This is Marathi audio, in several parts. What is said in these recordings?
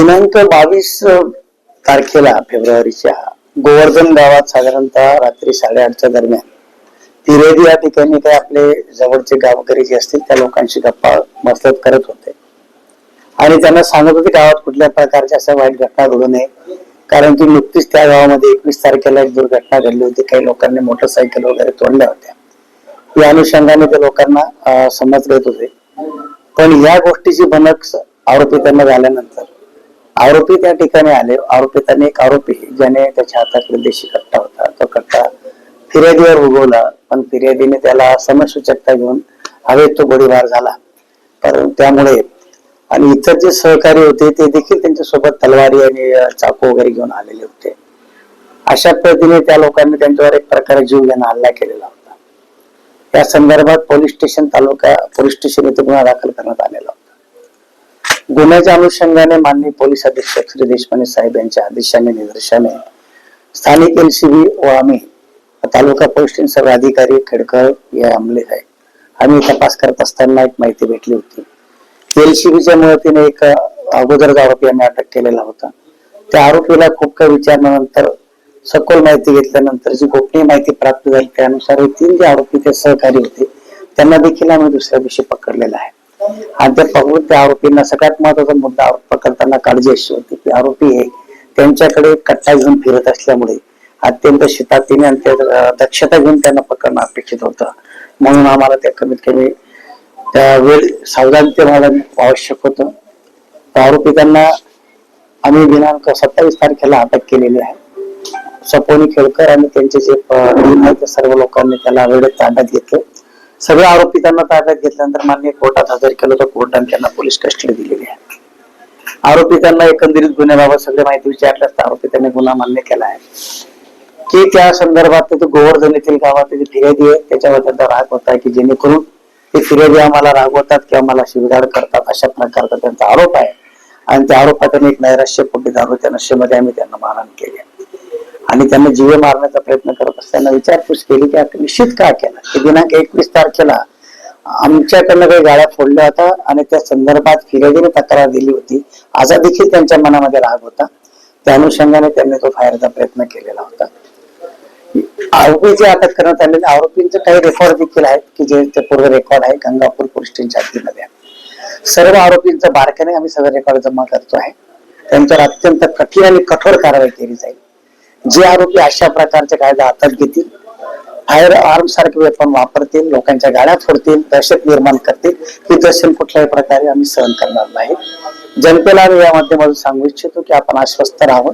दिनांक बावीस तारखेला फेब्रुवारीच्या गोवर्धन गावात साधारणतः रात्री साडेआठच्या दरम्यान तिरेदी या ठिकाणी काही आपले जवळचे गावकरी जे असतील त्या लोकांशी गप्पा मसलत करत होते. आणि त्यांना सांगत होते गावात कुठल्या प्रकारच्या अशा वाईट घटना घडू नये. कारण की नुकतीच त्या गावामध्ये एकवीस तारखेला एक दुर्घटना घडली होती. काही लोकांनी मोटरसायकल वगैरे तोडल्या होत्या. या अनुषंगाने ते लोकांना समज देत होते. पण या गोष्टीची भनक आरोपी त्यांना झाल्यानंतर आरोपी त्या ठिकाणी आले. आरोपी त्याने एक आरोपी ज्याने त्याच्या हाताकडे देशी कट्टा होता. तो कट्टा फिर्यादीवर उगवला पण फिर्यादीने त्याला समसूचकता घेऊन हवेत तो गोळीबार झाला. कारण त्यामुळे आणि इतर जे सहकारी होते ते देखील त्यांच्यासोबत तलवारी आणि चाकू वगैरे घेऊन आलेले होते. अशा पद्धतीने त्या लोकांनी त्यांच्यावर एक प्रकारे जीव घेणं हल्ला केलेला होता. या संदर्भात पोलीस स्टेशन तालुका पोलीस स्टेशन येथे गुन्हा दाखल करण्यात आलेला होता. गुन्ह्याच्या अनुषंगाने माननीय पोलीस अधीक्षक श्री देशपांडे साहेब यांच्या आदेशाने निदर्शने स्थानिक एलसीबी व आम्ही तालुका पोलीस सर्व अधिकारी खेडकर या अमले आहे. आम्ही तपास करत असताना एक माहिती भेटली होती. एलसीबीच्या मदतीने एक अ, अगोदरच आरोपी यांनी अटक केलेला होता. त्या आरोपीला खूप काही विचारल्यानंतर सखोल माहिती घेतल्यानंतर जी गोपनीय माहिती प्राप्त झाली. त्यानुसार तीन जे आरोपी ते सहकारी होते त्यांना देखील आम्ही दुसऱ्या दिवशी पकडलेला आहे. आणि ते पकडून त्या आरोपींना सगळ्यात महत्त्वाचा मुद्दा आरोप पकडताना काळजी अशी होती. की आरोपी हे त्यांच्याकडे कट्टा घेऊन फिरत असल्यामुळे अत्यंत शितातीने आणि दक्षता घेऊन त्यांना पकडणं अपेक्षित होतं. म्हणून आम्हाला त्या कमीत कमी त्या वेळ सावधानते मला आवश्यक होतं. त्या आरोपी त्यांना आम्ही दिनांक सत्तावीस तारखेला अटक केलेली आहे. सपोनी खेळकर आणि त्यांचे जे टीम आहे त्या सर्व लोकांनी त्याला वेळेत ताब्यात घेतलं. सगळे आरोपी त्यांना ताब्यात घेतल्यानंतर मान्य कोर्टात हजर केलं तर कोर्टाने त्यांना पोलीस कस्टडी दिलेली आहे. आरोपी त्यांना एकंदरीत गुन्ह्याबाबत सगळी माहिती विचारल्यास तर आरोपी त्यांनी गुन्हा मान्य केला आहे. की त्या संदर्भात ते गोवर्धन येथील गावात त्याची फिर्यादी आहे. त्याच्यावर त्यांचा राग होता की जेणेकरून ते फिर्यादी आम्हाला रागवतात किंवा आम्हाला शिवदाड करतात अशा प्रकारचा त्यांचा आरोप आहे. आणि त्या आरोपात त्यांनी एक नैराश्य पोटी दारू त्या नशेमध्ये आम्ही त्यांना मारहाण केली आणि त्यांना जीवे मारण्याचा प्रयत्न करत असताना विचारपूस केली की आपण निश्चित का केला? की दिनांक एकवीस तारखेला आमच्याकडनं काही गाड्या फोडल्या होत्या आणि त्या संदर्भात फिर्यादीने तक्रार दिली होती. आजा देखील त्यांच्या मनामध्ये राग होता. त्या अनुषंगाने त्यांनी तो फायरचा प्रयत्न केलेला होता. आरोपी जे अटक करण्यात आलेले आरोपींचे काही रेकॉर्ड देखील आहेत की जे ते पूर्व रेकॉर्ड आहे गंगापूर पोलीस स्टेशनच्या हद्दीमध्ये. सर्व आरोपींचा बारकाने आम्ही सगळं रेकॉर्ड जमा करतो आहे. त्यांच्यावर अत्यंत कठीण आणि कठोर कारवाई केली जाईल. जे आरोपी अशा प्रकारचे कायदा हातात घेतील फायर आर्म सारखे वेपन वापरतील लोकांच्या गाड्या फोडतील दहशत निर्माण करतील ही दहशत कुठल्याही प्रकारे आम्ही सहन करणार नाही. जनतेला मी या माध्यमातून सांगू इच्छितो की आपण आश्वस्त राहावं.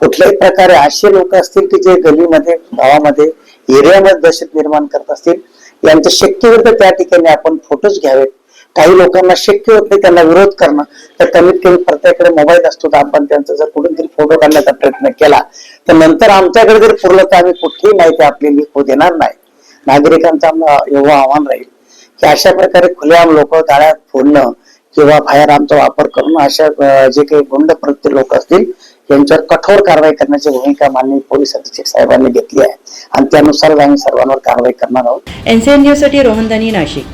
कुठल्याही प्रकारे असे लोक असतील की जे गलीमध्ये गावामध्ये एरियामध्ये दहशत निर्माण करत असतील यांचं शक्य त्या ठिकाणी आपण फोटोज घ्यावेत. काही लोकांना शक्य होत नाही त्यांना विरोध करणं तर कमीत कमी प्रत्येकाकडे मोबाईल असतो तर आपण त्यांचा जर कुठून तरी फोटो काढण्याचा प्रयत्न केला तर नंतर आमच्याकडे जर पुरलं तर आम्ही कुठलीही माहिती आपली लिखू देणार नाही. नागरिकांचं आम्हाला एवढं आव्हान राहील की अशा प्रकारे खुलेआम लोक गाळ्यात फोडणं किंवा फायर आमचा वापर करून अशा जे काही गुंड प्रवृत्ती लोक असतील यांच्यावर कठोर कारवाई करण्याची भूमिका माननीय पोलीस अधीक्षक साहेबांनी घेतली आहे. आणि त्यानुसार आम्ही सर्वांवर कारवाई करणार आहोत. एनसीएन न्यूजसाठी रोहन दानी नाशिक.